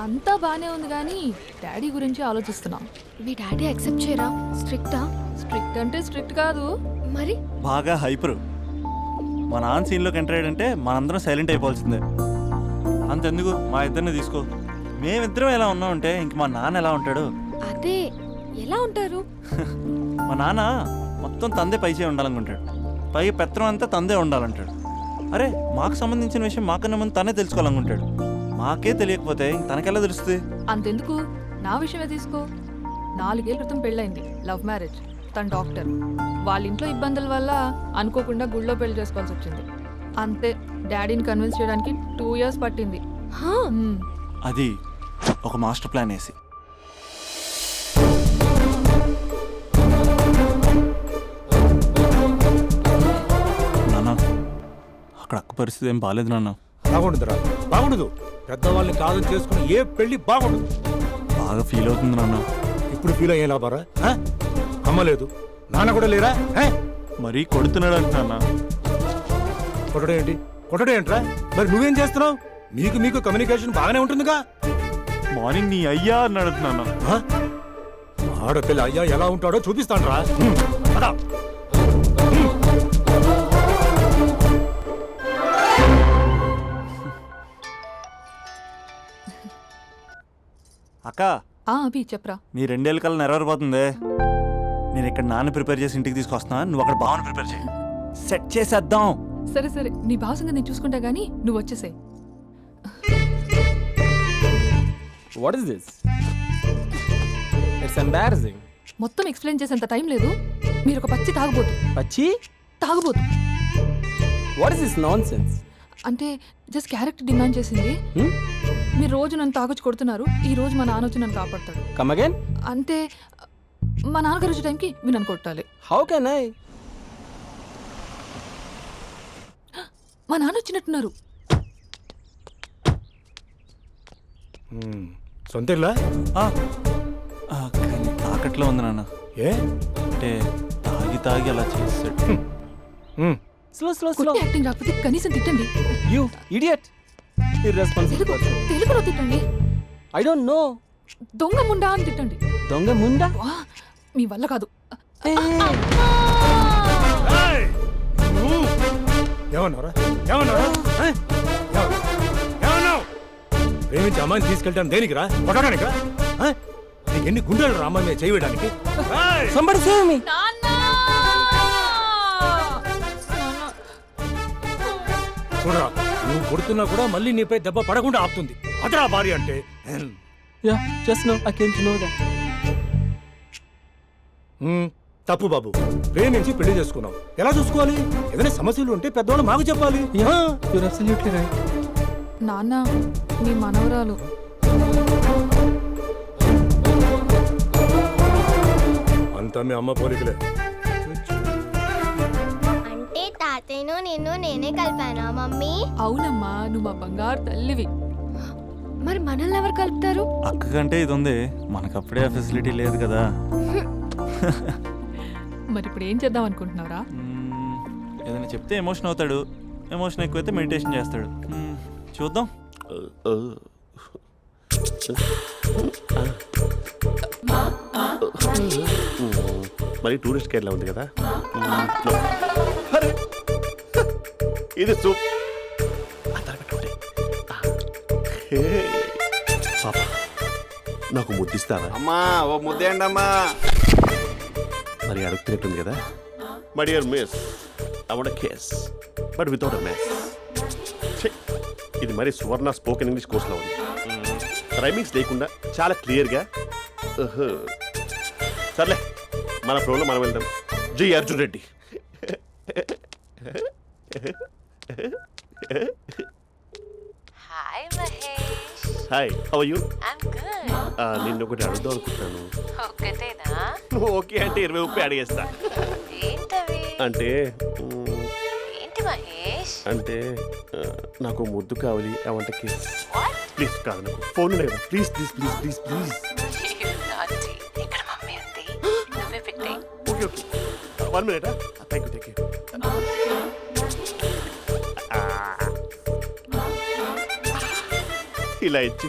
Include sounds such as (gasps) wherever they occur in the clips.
అంతా బానే ఉంది కానీ డాడీ గురించి ఆలోచిస్తున్నాం. మీ డాడీ యాక్సెప్ట్ చేయరా? స్ట్రిక్టా? స్ట్రిక్ట్ అంటే స్ట్రిక్ట్ కాదు. మరి? బాగా హైపర్. మా నాన్న సీన్లోకి ఎంటర్ అయ్యాడంటే మనందరం సైలెంట్ అయిపోవాల్సిందే. అంతెందుకు? మా ఇద్దరిని తీసుకో. మేమిద్దరం ఎలా ఉన్నామంటే ఇంక మా నాన్న ఎలా ఉంటాడు? అదే ఎలా ఉంటారు? మా నాన్న మొత్తం తందే పైసే ఉండాలనుకుంటాడు. పైగా పెత్తనం అంతా తందే ఉండాలంటాడు. అరే మాకు సంబంధించిన విషయం మాకన్నా ముందు తనే తెలుసుకోవాలనుకుంటాడు. మాకే తెలియకపోతే తనకెలా తెలుస్తుంది? అంతెందుకు? నా విషయమే తీసుకో. నాలుగేళ్ళ క్రితం పెళ్ళైంది లవ్ మ్యారేజ్. తన డాక్టర్. వాళ్ళ ఇంట్లో ఇబ్బందుల వల్ల అనుకోకుండా గుళ్ళో పెళ్ళి చేసుకోవాల్సి వచ్చింది. అంతే. డాడీని కన్విన్స్ చేయడానికి టూ ఇయర్స్ పట్టింది. అది ఒక మాస్టర్ ప్లాన్ వేసి. నాన్న అక్కడ అక్క పరిస్థితి ఏం బాగాలేదు నాన్న. బాగుండదురా బాగుండదు. పెద్దవాళ్ళని కాదు చేసుకుని ఏ పెళ్ళి బాగుండదు. బాగా ఫీల్ అవుతుంది నాన్న. ఇప్పుడు ఫీల్ అయ్యే లాభారా ఆ? అమ్మ లేదు. నాన్న కూడా లేరా? ఆ? మరీ కొడుతున్నాడు అంటున్నా కొట్టడం ఏంటి? కొట్టడం ఏంట్రా? మరి నువ్వేం చేస్తున్నావు? మీకు మీకు కమ్యూనికేషన్ బాగానే ఉంటుందిగా. మార్నింగ్ నీ అయ్యా అన్నాడు నాన్న. ఆ? ఆడపిల్ల అయ్యా ఎలా ఉంటాడో చూపిస్తానురా. హ్మ్. అక్క ఆ అభి చెప్పరా నీ రెండేళ్ళ కల్లా నెరవేరిపోతుంది నేను ఇక్కడ నాన్న ప్రిపేర్ చేసి ఇంటికి తీసుకొస్తున్నా నువ్వు అక్కడ బావని ప్రిపేర్ చేయి సెట్ చేసేద్దాం సరే సరే నీ భావసంగా నేను చూసుకుంటా గానీ నువ్వు వచ్చేసాయి What is this? It's embarrassing. మొత్తం ఎక్స్ప్లెయిన్ చేసేంత టైం లేదు మీరు ఒక పచ్చి తాగుబోతు Pachi? తాగుబోతు What is this nonsense? అంటే జస్ట్ క్యారెక్టర్ డిమాండ్ చేసింది Hmm? మీరు రోజు నన్ను తాగొచ్చి కొడుతున్నారు ఈ రోజు మా నాన్న వచ్చి నన్ను కాపాడతాడు? అంటే మా నాన్నగారు వచ్చే టైంకి మీరు నన్ను కొట్టాలి How can I? మా నాన్న వచ్చినట్టున్నారు. సొంత ఇల్లా ఆ, ఆ, కానీ తాకట్లో ఉంది నాన్న ఏ అంటే తాగి తాగి అలా చేస్తాడు slow, slow. కొట్టి యాక్టింగ్ రాకపోతే కనీసం తిట్టండి You idiot! Irresponsible Telugu person. తెలుగులో తిట్టండి. I don't know. దొంగ ముండా అని తిట్టండి. Munda? వా మీ వల్ల కాదు. ఏమన్నారా ఏమన్నారా ఆ? ఏమన్నా- ఏమన్నావు? ప్రేమించి అమ్మాయిని తీసుకెళ్ళాను దేనికిరా? కొట్టడానికిరా? ఆ? నీకు ఎన్ని గుండెలు రా అమ్మాయి మీద చేయడానికి! చూడరా. నువ్వు కొడుతున్నా కూడా మళ్ళీ నీపై దెబ్బ పడకుండా ఆపుతుంది. అదరా భార్య అంటే. హ్మ్. తప్పు బాబు. ప్రేమించి పెళ్ళి చేసుకున్నావు. ఎలా చూసుకోవాలి? ఏదైనా సమస్యలు ఉంటే పెద్దవాళ్ళు మాకు చెప్పాలి. నాన్న మీ మనవరాలు. అంతా మీ అమ్మ పోలికలే. అంటే తాతయ్యను నిన్ను నేనే కలిపానా మమ్మీ? అవునమ్మా నువ్వు మా బంగారు తల్లివి. మరి మనల్ని ఎవరు కలుపుతారు? అక్క కంటే ఇది ఉంది. మనకప్పుడే ఆ ఫెసిలిటీ లేదు కదా. (laughs) మరి ఇప్పుడు ఏం చేద్దాం అనుకుంటున్నారా మ్మ్, ఏదైనా చెప్తే ఎమోషన్ అవుతాడు. ఎమోషన్ ఎక్కువైతే మెడిటేషన్ చేస్తాడు. మ్మ్, చూద్దాం. మరి టూరిస్ట్ కేరళ ఉంది కదా! ఇది సూప్! పాప నాకు ముద్దిస్తారా అమ్మా ఓ ముద్దేయండి అమ్మా మరి అడుగుతున్నట్టుంది కదా? My dear miss I want case but without a mess ఇది మరి సువర్ణ స్పోకెన్ ఇంగ్లీష్ కోర్సులో ఉంది. రైమింగ్స్ లేకుండా చాలా క్లియర్గా సర్లే మన ప్రోలో మనం వెళ్దాం. G Arjun Reddy. (laughs) Hi, Mahesh. Hi how you I'm good. నిన్ను ఒకటి అడుగుదాం అనుకుంటున్నాను. ఒక్కటేనా? ఓకే అంటే ఇరవై ముప్పై అడిగేస్తా. ఏంటవి? అంటే మ్, ఏంటి మహేష్? అంటే ఆ, నాకు ముద్దు కావాలి అవంట కేస్ What? ప్లీజ్ కాదు నాకు ఫోన్ లేదా. Please please please please please. ఇక్కడ మమ్మీ ఉంది. (gasps) నువ్వే (gasps) okay okay. One minute? Thank you thank you ఇలా ఇచ్చి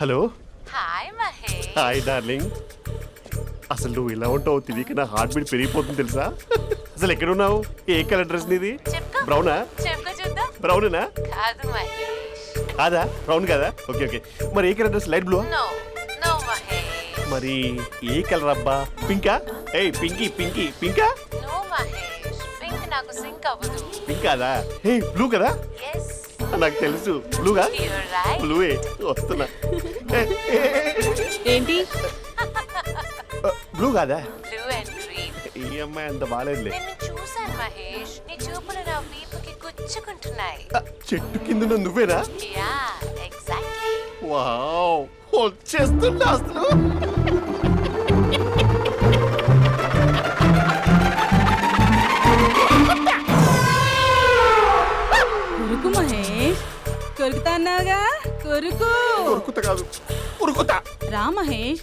Hello. Hi Mahesh. Hi darling. అసలు నువ్వు ఇలా ఉంటావు తిరిగి నా హార్ట్ బీట్ పెరిగిపోతుంది తెలుసా? అసలు ఎక్కడున్నావు ఏ కలర్ డ్రెస్ నీది? బ్రౌనా బ్రౌనేనా కాదు మహేష్. కాదా? బ్రౌన్ కదా? ఓకే ఓకే మరి ఏ colour dress light blue no no Mahesh. మరి ఏ కలర్ అబ్బా? పింకా ఏయ్ పింకీ పింకీ పింకా నో మహేష్. పింక్ నాకు సింక్ అవ్వదు. పింక్ కాదా? ఏ బ్లూ కదా? నాకు తెలుసు. బ్లూగా బ్లూవే వస్తున్నా. ఏంటి? బ్లూ కాదా? ఈ అమ్మాయి అంత బాగాలేదులే చూశాను మహేష్. నీ చూపులు నా వీపుకి గుచ్చుకుంటున్నాయి. చెట్టు కింద నువ్వేనా? యా ఎగ్జాక్ట్లీ వావ్ వచ్చేస్తున్నా అసలు? అన్నావుగా కొరుకు. ఉరుకుత కాదు. ఉరుకుతా రా మహేష్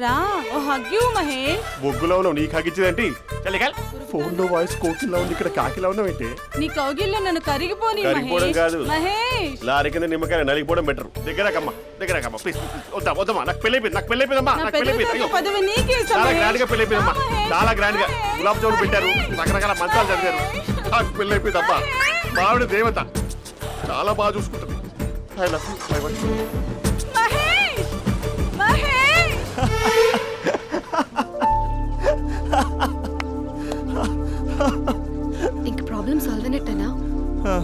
రా. ఓ హగ్యూ మహేష్. బొగ్గులో ఉన్నావు నీకు హగించిందేంటి చలికాల్. ఫోన్లో వాయిస్ కోకిలా ఉంది ఇక్కడ కాకిలా ఉన్నావు ఏంటి నీ కౌగిల్లో నన్ను కరిగిపోని కరిగిపోవడం కాదు. మహేష్. లారీ కింద నిమ్మకాయ నలిగిపోవడం బెటర్ దగ్గరకమ్మా దగ్గరకమ్మా ప్లీజ్ వద్దా వద్దమ్మా నాకు పెళ్ళి అయిపోయింది నాకు పెళ్ళి అయిపోయిందమ్మా నా నాకు పెళ్ళి పెద్ద అయిపోయింది. అయ్యో. పదవి నీకే ఇస్తా, చాలా మహేష్. గ్రాండ్గా పెళ్ళి అయిపోయిందమ్మా. రా, మహేష్. చాలా గ్రాండ్గా. మహేష్. గులాబ్ జామున్ పెట్టారు. రకరకాల మంచాలు చదివారు. నాకు పెళ్ళి అయిపోయిందమ్మా. మావిడ దేవత. చాలా బాగా చూసుకుంటుంది. I want you Mahesh Mahesh ఇంక ప్రాబ్లం సాల్వ్ అయినట్టేనా ఆ,